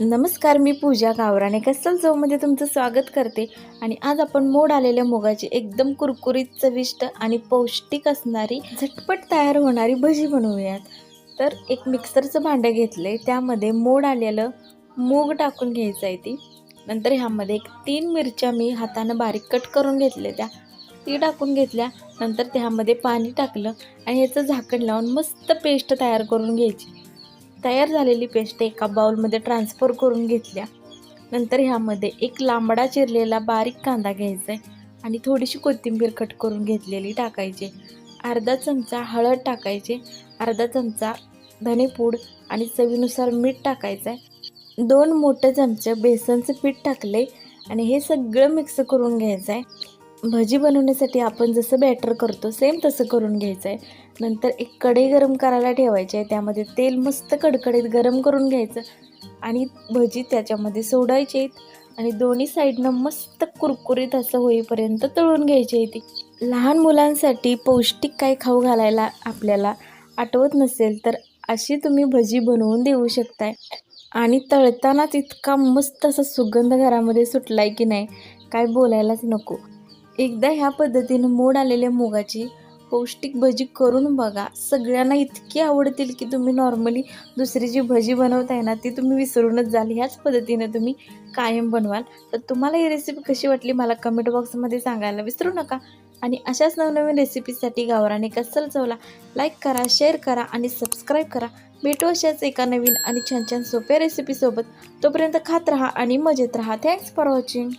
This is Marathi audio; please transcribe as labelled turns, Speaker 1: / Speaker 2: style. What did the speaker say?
Speaker 1: नमस्कार मी पूजा गावराने. कसल चवमध्ये तुमचं स्वागत करते. आणि आज आपण मोड आलेल्या मुगाची एकदम कुरकुरीत चविष्ट आणि पौष्टिक असणारी झटपट तयार होणारी भजी बनवूयात. तर एक मिक्सरचं भांडं घेतलं आहे त्यामध्ये मोड आलेलं मूग टाकून घ्यायचं आहे ती. नंतर ह्यामध्ये एक तीन मिरच्या मी हातानं बारीक कट करून घेतल्या त्या. ती टाकून घेतल्या. नंतर त्यामध्ये पाणी टाकलं आणि ह्याचं झाकण लावून मस्त पेस्ट तयार करून घ्यायची. तयार झालेली पेस्ट एका बाउलमध्ये ट्रान्सफर करून घेतल्या. नंतर ह्यामध्ये एक लांबडा चिरलेला बारीक कांदा घ्यायचा आहे आणि थोडीशी कोथिंबीर कट करून घेतलेली टाकायची. अर्धा चमचा हळद टाकायचे अर्धा चमचा धनेपूड आणि चवीनुसार मीठ टाकायचं आहे. दोन मोठे चमचे बेसनचं पीठ टाकले आणि हे सगळं मिक्स करून घ्यायचं आहे. भजी बनवण्यासाठी आपण जसं बॅटर करतो सेम तसं करून घ्यायचं आहे नंतर एक कढई गरम करायला ठेवायची आहे त्यामध्ये तेल मस्त कडकडीत गरम करून घ्यायचं आणि भजी त्याच्यामध्ये सोडायची आहेत आणि दोन्ही साईडनं मस्त कुरकुरीत असं होईपर्यंत तळून घ्यायची आहे ती. लहान मुलांसाठी पौष्टिक काय खाऊ घालायला आपल्याला आठवत नसेल तर अशी तुम्ही भजी बनवून देऊ शकताय. आणि तळतानाच इतका मस्त असा सुगंध घरामध्ये सुटलाय की नाही काय बोलायलाच नको. एकदा ह्या पद्धतीनं मोड आलेल्या मुगाची पौष्टिक भजी करून बघा. सगळ्यांना इतकी आवडतील की तुम्ही नॉर्मली दुसरी जी भजी बनवताय ना ती तुम्ही विसरूनच जाल. ह्याच पद्धतीनं तुम्ही कायम बनवाल. तर तुम्हाला ही रेसिपी कशी वाटली मला कमेंट बॉक्समध्ये सांगायला विसरू नका. आणि अशाच नवनवीन रेसिपीसाठी गावराने कसल चवला. लाईक करा शेअर करा आणि सबस्क्राईब करा. भेटू अशाच एका नवीन आणि छान छान सोप्या रेसिपीसोबत तोपर्यंत खात राहा आणि मजेत राहा. Thanks for watching